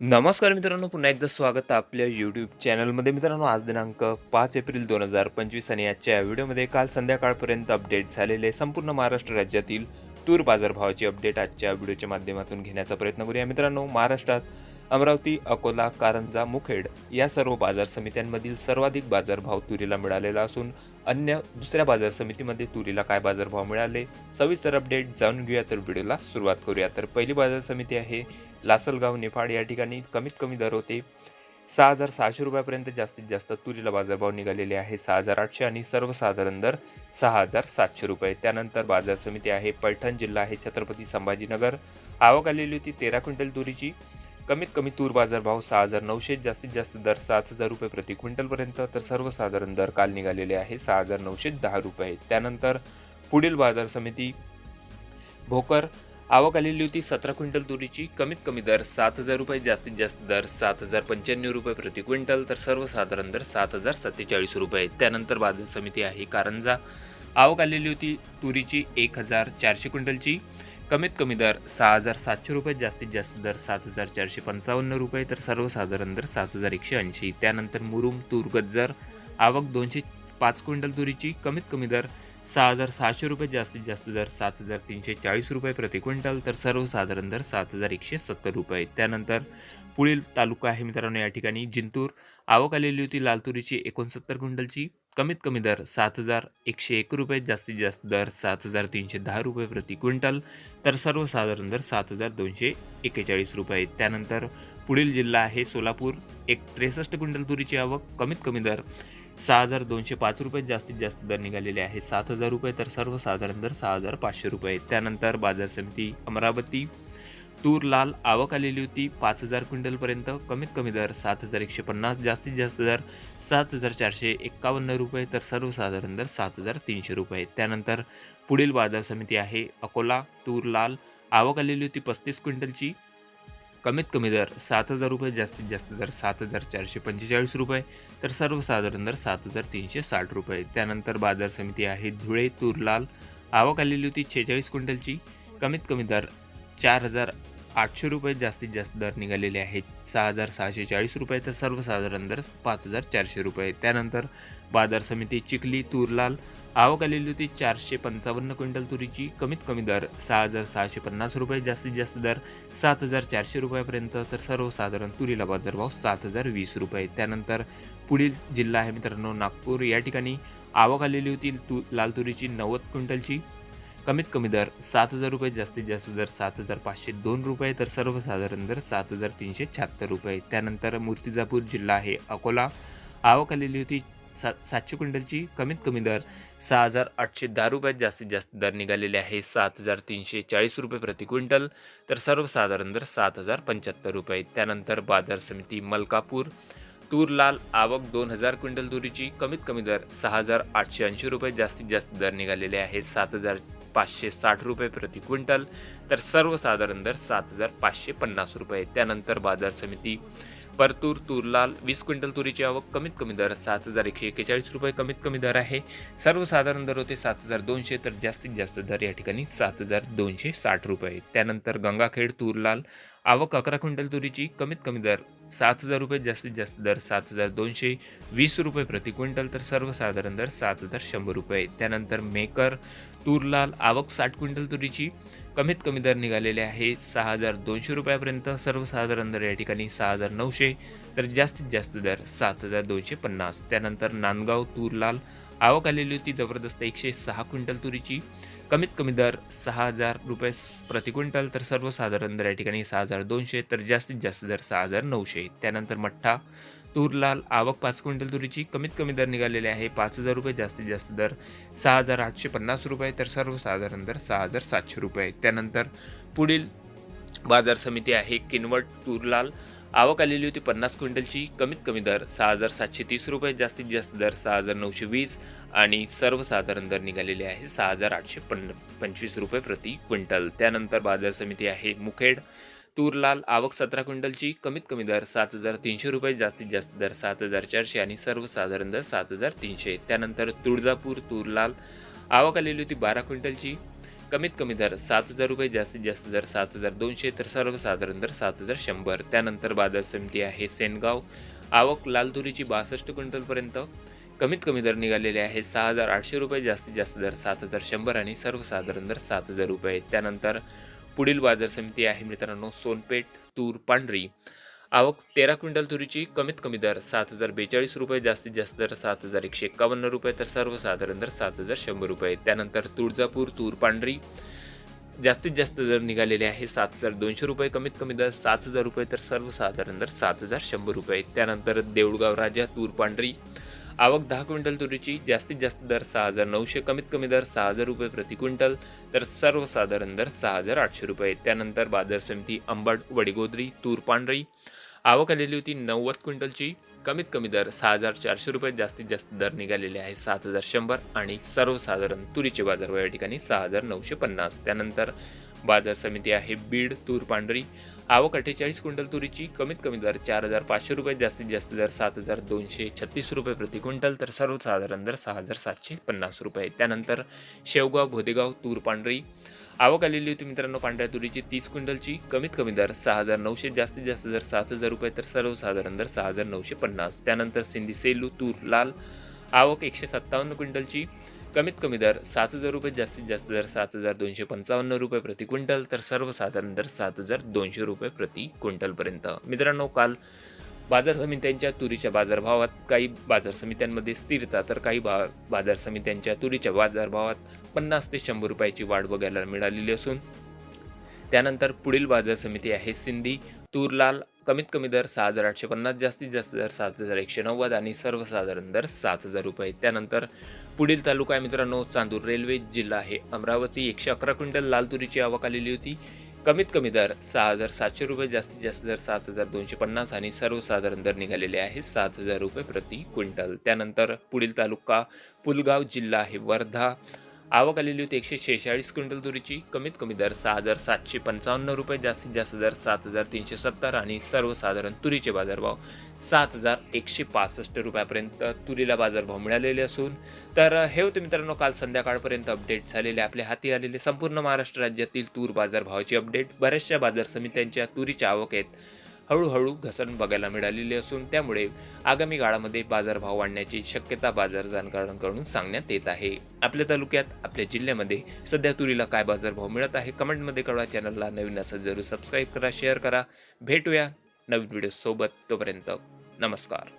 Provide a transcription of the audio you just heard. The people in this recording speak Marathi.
नमस्कार मित्रांनो पुन्हा एकदा स्वागत आपल्या यूट्यूब चॅनलमध्ये मित्रांनो आज दिनांक पाच एप्रिल दोन हजार पंचवीस आणि आजच्या व्हिडिओमध्ये काल संध्याकाळपर्यंत अपडेट झालेले संपूर्ण महाराष्ट्र राज्यातील तूर बाजारभावाची अपडेट आजच्या व्हिडिओच्या माध्यमातून घेण्याचा प्रयत्न करूया. मित्रांनो महाराष्ट्रात अमरावती अकोला कारंजा मुखेड या सर्व बाजार समित्यांमधील सर्वाधिक बाजारभाव तुरीला मिळालेला असून अन्य दुसऱ्या बाजार समितीमध्ये तुरीला काय बाजारभाव मिळाले? सविस्तर अपडेट जाणून घेऊया तर व्हिडिओला सुरुवात करूया. तर पहिली बाजार समिती आहे लासलगाव निफाड. या ठिकाणी कमीत कमी दर होते सहा हजार सहाशे रुपयापर्यंत जास्तीत जास्त तुरीला बाजारभाव निघालेले आहे. सहा हजार आठशे आणि सर्वसाधारण दर सहा हजार सातशे रुपये. त्यानंतर बाजार समिती आहे पैठण जिल्हा आहे छत्रपती संभाजीनगर. आवक आलेली होती तेरा क्विंटल तुरीची. कमीत कमी तूर बाजारभाव सहा हजार नऊशे जास्तीत जास्त दर सात हजार रुपये प्रति क्विंटलपर्यंत. तर सर्वसाधारण दर काल निघालेले आहे सहा हजार नऊशे दहा रुपये. त्यानंतर पुढील बाजार समिती भोकर आवक आलेली होती सतरा क्विंटल तुरीची कमीत कमी दर सात हजार रुपये जास्तीत जास्त दर सात हजार पंच्याण्णव रुपये प्रति क्विंटल तर सर्वसाधारण दर सात हजार सत्तेचाळीस रुपये. त्यानंतर बाजार समिती आहे कारंजा आवक आलेली होती तुरीची एक हजार चारशे क्विंटलची कमीत कमी दर सहा हजार सातशे रुपये जास्तीत जास्त दर सात हजार चारशे पंचावन्न रुपये तर सर्वसाधारण दर सात हजार एकशे ऐंशी. त्यानंतर मुरुम तूर गज्जर आवक दोनशे पाच क्विंटल तुरीची कमीत कमी दर सहा हजार सहाशे रुपये जास्तीत जास्त दर सात हजार तीनशे चाळीस रुपये प्रति क्विंटल तर सर्वसाधारण दर सात हजार एकशे सत्तर रुपये. त्यानंतर पुढील तालुका आहे मित्रांनो या ठिकाणी जिंतूर. आवक आलेली होती लाल तुरीची एकोणसत्तर क्विंटलची. कमीत कमी दर सात हजार एकशे एक रुपये जास्तीत जास्त दर सात हजार तीनशे दहा रुपये प्रति क्विंटल तर सर्वसाधारण दर सात हजार दोनशे एक्केचाळीस रुपये. त्यानंतर पुढील जिल्हा आहे सोलापूर. एक त्रेसष्ट क्विंटल तुरीची आवक कमीत कमी दर सहा हजार दोनशे पाच रुपये जास्तीत जास्त दर निघालेले आहे सात हजार रुपये तर सर्वसाधारण दर सहा हजार पाचशे रुपये. त्यानंतर बाजार समिती अमरावती. तूर लाल आवक आलेली होती. पाच हजार क्विंटलपर्यंत. कमीत कमी दर सात हजार एकशे पन्नास जास्तीत जास्त दर सात हजार चारशे एक्कावन्न रुपये तर सर्वसाधारण दर सात हजार तीनशे रुपये. त्यानंतर पुढील बाजार समिती आहे. अकोला तूर लाल आवक आलेली होती पस्तीस क्विंटलची. कमीत कमी दर सात हजार रुपये जास्तीत जास्त दर सात हजार चारशे पंचेचाळीस रुपये तर सर्वसाधारण दर सात हजार तीनशे साठ रुपये. त्यानंतर बाजार समिती आहे. धुळे तूर लाल आवक आलेली होती छेचाळीस क्विंटलची. कमीत कमी दर चार हजार आठशे रुपये जास्तीत जास्त दर निघालेले आहेत. सहा हजार सहाशे चाळीस रुपये तर सर्वसाधारण दर पाच हजार चारशे रुपये. त्यानंतर बाजार समिती चिखली तूर लाल आवक आलेली होती चारशे पंचावन्न क्विंटल तुरीची. कमीत कमी दर सहा हजार सहाशे पन्नास रुपये जास्तीत जास्त दर सात हजार चारशे रुपयापर्यंत तर सर्वसाधारण तुरीला बाजारभाव सात हजार वीस रुपये. त्यानंतर पुढील जिल्हा आहे मित्रांनो नागपूर. या ठिकाणी आवक आलेली होती तू लाल तुरीची नव्वद क्विंटलची. कमीत कमी दर सात हजार रुपये जास्तीत जास्त दर सात हजार पाचशे दोन रुपये तर सर्वसाधारण दर सात हजार तीनशे शहात्तर रुपये. त्यानंतर मूर्तिजापूर जिल्हा आहे अकोला. आवक आलेली होती सा सातशे क्विंटलची. कमीत कमी दर सहा हजार आठशे दहा रुपयात जास्तीत जास्त दर निघालेले आहे सात हजार तीनशे चाळीस रुपये प्रति क्विंटल तर सर्वसाधारण दर सात हजार पंच्याहत्तर रुपये. त्यानंतर बाजार समिती मलकापूर. तूर लाल आवक दोन हजार क्विंटल तुरीची कमीत कमी दर सहा हजार आठशे ऐंशी रुपये जास्तीत जास्त दर निघालेले आहे सात हजार पाचशे साठ रुपये प्रति क्विंटल तर सर्वसाधारण दर सात हजार पाचशे पन्नास रुपये. त्यानंतर बाजार समिती परतूर तूरलाल वीस क्विंटल तुरीची आवक कमीत कमी दर सात हजार एकशे एक्केचाळीस रुपये कमीत कमी दर आहे. सर्वसाधारण दर होते सात हजार दोनशे तर जास्तीत जास्त दर या ठिकाणी सात हजार दोनशे साठ रुपये. त्यानंतर गंगाखेड तूरलाल आवक अकरा क्विंटल तुरीची कमीत कमी दर सात हजार रुपये जास्तीत जास्त दर सात हजार दोनशे वीस रुपये प्रति क्विंटल तर सर्वसाधारण दर सात हजार शंभर रुपये. त्यानंतर मेकर तूर लाल आवक साठ क्विंटल तुरीची कमीत कमी दर निघालेले आहे. सहा हजार दोनशे रुपयापर्यंत सर्वसाधारण दर या ठिकाणी सहा हजार नऊशे तर जास्तीत जास्त दर सात हजार दोनशे पन्नास. त्यानंतर नांदगाव तूर लाल आवक आलेली होती जबरदस्त एकशे सहा क्विंटल तुरीची कमीत कमी दर सहा हजार रुपये प्रति क्विंटल तर सर्वसाधारण दर या ठिकाणी सहा हजार दोनशे तर जास्तीत जास्त दर सहा हजार नऊशे. त्यानंतर मठ्ठा तूर लाल आवक पाच क्विंटल तुरीची कमीत कमी दर निघालेले आहे. पाच हजार रुपये जास्तीत जास्त दर सहा हजार आठशे पन्नास रुपये तर सर्वसाधारण दर सहा हजार सातशे रुपये. त्यानंतर पुढील बाजार समिती आहे किनवट तूर लाल आवक आलेली होती पन्नास क्विंटलची कमीत कमी दर सहा हजार सातशे तीस रुपये जास्तीत जास्त दर सहा हजार नऊशे वीस आणि सर्वसाधारण दर निघालेले आहे सहा हजार आठशे पन्न पंचवीस रुपये प्रति क्विंटल. त्यानंतर बाजार समिती आहे मुखेड. तूरलाल आवक सतरा क्विंटलची कमीत कमी दर सात हजार तीनशे रुपये जास्तीत जास्त दर सात हजार चारशे आणि सर्वसाधारण दर सात हजार तीनशे. त्यानंतर तुळजापूर तूरलाल आवक आलेली होती बारा क्विंटलची कमीत कमी दर सात हजार रुपये जास्तीत जास्त दर सात हजार दोनशे तर सर्वसाधारण दर सात हजार शंभर. त्यानंतर बाजार समिती आहे सेनगाव आवक लाल तुरीची बासष्ट क्विंटलपर्यंत कमीत कमी दर निघालेले आहे सहा हजार आठशे रुपये जास्तीत जास्त दर सात हजार शंभर आणि सर्वसाधारण दर सात हजार रुपये. त्यानंतर पुढील बाजार समिती आहे मित्रांनो सोनपेठ तूर पांढरी. आवक तेरा क्विंटल तुरीची कमीत कमी दर सात हजार बेचाळीस रुपये जास्तीत जास्त दर सात हजार एकशे एक्कावन्न रुपये तर सर्वसाधारण दर सात हजार शंभर रुपये. त्यानंतर तुळजापूर तूर पांढरी जास्तीत जास्त दर निघालेले आहे सात हजार दोनशे रुपये कमीत कमी दर सात हजार रुपये तर सर्वसाधारण दर सात हजार शंभर रुपये. त्यानंतर देऊळगाव राजा तूर पांढरी आवक दहा क्विंटल तुरीची जास्तीत जास्त दर सहा हजार नऊशे कमीत कमी दर सहा हजार रुपये प्रति क्विंटल तर सर्वसाधारण दर सहा हजार आठशे रुपये. त्यानंतर बाजार समिती अंबड वडीगोद्री तूर पांढरी. आवक आलेली होती नव्वद क्विंटलची कमीत कमी दर सहा हजार चारशे रुपये जास्तीत जास्त दर निघालेले आहे सात हजार शंभर आणि सर्वसाधारण तुरीचे बाजार या ठिकाणी सहा हजार नऊशे पन्नास. त्यानंतर बाजार समिती आहे बीड तूर पांढरी. आवक अठ्ठेचाळीस क्विंटल तुरीची कमीत कमी दर चार हजार पाचशे रुपये जास्तीत जास्त दर सात हजार दोनशे छत्तीस रुपये प्रति क्विंटल तर सर्वसाधारण दर सहा हजार सातशे पन्नास रुपये. त्यानंतर शेवगाव भोदेगाव तूर पांढरी. आवक आलेली होती मित्रांनो पांढऱ्या तुरीची तीस क्विंटलची कमीत कमी दर सहा हजार नऊशे जास्तीत जास्त दर सात हजार रुपये तर सर्वसाधारण दर सहा हजार नऊशे पन्नास. त्यानंतर सिंधी सेलू तूर लाल. आवक एकशे सत्तावन्न क्विंटलची कमीत कमी दर सात हजार रुपये जास्तीत जास्त दर सात हजार दोनशे पंचावन्न रुपये प्रति क्विंटल तर सर्वसाधारण दर सात हजार दोनशे रुपये प्रति क्विंटलपर्यंत. मित्रांनो काल बाजार समित्यांच्या तुरीच्या बाजारभावात काही बाजार समित्यांमध्ये स्थिरता तर काही बा बाजार समित्यांच्या तुरीच्या बाजारभावात पन्नास ते शंभर रुपयाची वाढ बघायला मिळालेली असून त्यानंतर पुढील बाजार समिती आहे सिंधी तूर लाल कमीत कमी दर सहा हजार आठशे पन्नास जास्तीत जास्त दर सात हजार एकशे नव्वद आणि सर्वसाधारण दर सात हजार रुपये. त्यानंतर पुढील तालुका आहे मित्रांनो चांदूर रेल्वे जिल्हा आहे. अमरावती एकशे अकरा क्विंटल लाल तुरीची आवक आलेली होती. कमीत कमी दर सहा हजार सातशे रुपये जास्तीत जास्त दर सात हजार दोनशे पन्नास आणि सर्वसाधारण दर निघालेले आहे सात हजार रुपये प्रति क्विंटल. त्यानंतर पुढील तालुका पुलगाव जिल्हा आहे वर्धा. आवक आलेली होती एकशे शेहेचाळीस क्विंटल तुरीची. कमीत कमी दर सहा हजार सातशे पंचावन्न रुपये जास्तीत जास्त दर सात हजार तीनशे सत्तर आणि सर्वसाधारण तुरीचे बाजारभाव सात हजार एकशे पासष्ट रुपयापर्यंत तुरीला बाजारभाव मिळालेले असून तर हे होते मित्रांनो काल संध्याकाळपर्यंत अपडेट झालेले आपल्या हाती आलेले संपूर्ण महाराष्ट्र राज्यातील तूर बाजारभावाची अपडेट बऱ्याचशा बाजार समित्यांच्या तुरीच्या आवक आहेत. हळूहळू घसरण बघायला मिळालेली असून त्यामुळे आगामी काळामध्ये बाजारभाव वाढण्याची शक्यता बाजार जाणकारांकडून सांगण्यात येत आहे. आपल्या तालुक्यात आपल्या जिल्ह्यामध्ये सध्या तुरीला काय बाजारभाव मिळत आहे कमेंटमध्ये कळवा. चॅनलला नवीन असं जरूर सबस्क्राईब करा शेअर करा. भेटूया नवीन व्हिडिओसोबत तोपर्यंत. नमस्कार.